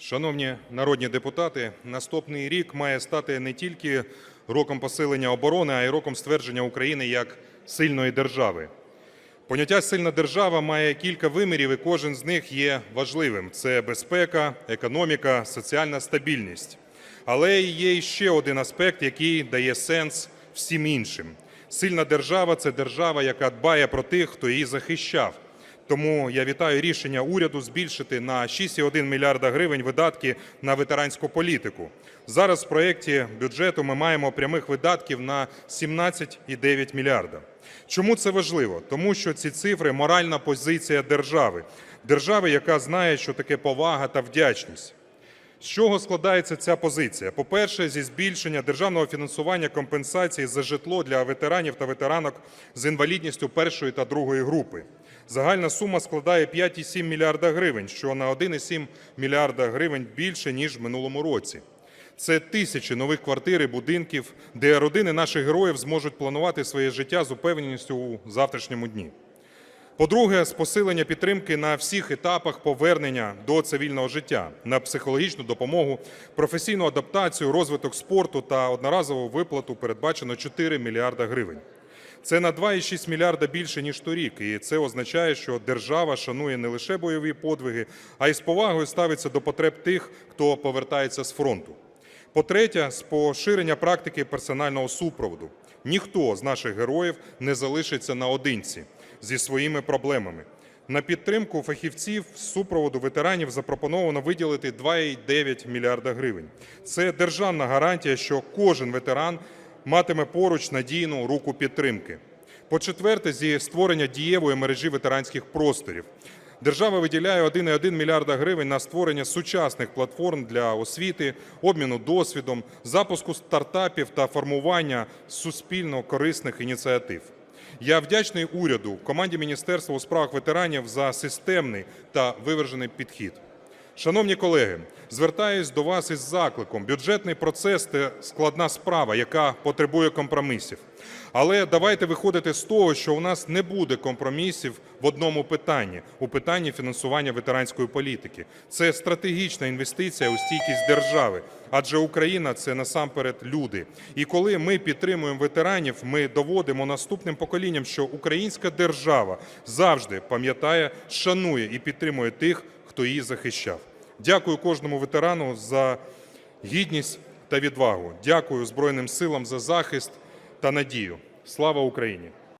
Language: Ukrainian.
Шановні народні депутати, наступний рік має стати не тільки роком посилення оборони, а й роком ствердження України як сильної держави. Поняття сильна держава має кілька вимірів, і кожен з них є важливим: це безпека, економіка, соціальна стабільність. Але є ще один аспект, який дає сенс всім іншим. Сильна держава це держава, яка дбає про тих, хто її захищав. Тому я вітаю рішення уряду збільшити на 6,1 мільярда гривень видатки на ветеранську політику. Зараз в проєкті бюджету ми маємо прямих видатків на 17,9 мільярда. Чому це важливо? Тому що ці цифри моральна позиція держави, держави, яка знає, що таке повага та вдячність. З чого складається ця позиція? По-перше, зі збільшення державного фінансування компенсації за житло для ветеранів та ветеранок з інвалідністю першої та другої групи. Загальна сума складає 5,7 мільярда гривень, що на 1,7 мільярда гривень більше, ніж в минулому році. Це тисячі нових квартир і будинків, де родини наших героїв зможуть планувати своє життя з упевненістю у завтрашньому дні. По-друге, з посилення підтримки на всіх етапах повернення до цивільного життя, на психологічну допомогу, професійну адаптацію, розвиток спорту та одноразову виплату передбачено 4 мільярда гривень. Це на 2,6 мільярда більше ніж торік, і це означає, що держава шанує не лише бойові подвиги, а й з повагою ставиться до потреб тих, хто повертається з фронту. По-третє, з поширення практики персонального супроводу. Ніхто з наших героїв не залишиться наодинці зі своїми проблемами. На підтримку фахівців супроводу ветеранів запропоновано виділити 2,9 мільярда гривень. Це державна гарантія, що кожен ветеран матиме поруч надійну руку підтримки. По-четверте, зі створення дієвої мережі ветеранських просторів. Держава виділяє 1,1 мільярда гривень на створення сучасних платформ для освіти, обміну досвідом, запуску стартапів та формування суспільно корисних ініціатив. Я вдячний уряду, команді Міністерства у справах ветеранів за системний та виважений підхід. Шановні колеги, звертаюсь до вас із закликом. Бюджетний процес це складна справа, яка потребує компромісів. Але давайте виходити з того, що у нас не буде компромісів в одному питанні у питанні фінансування ветеранської політики. Це стратегічна інвестиція у стійкість держави, адже Україна це насамперед люди. І коли ми підтримуємо ветеранів, ми доводимо наступним поколінням, що українська держава завжди пам'ятає, шанує і підтримує тих, хто її захищав. Дякую кожному ветерану за гідність та відвагу. Дякую Збройним силам за захист та надію. Слава Україні!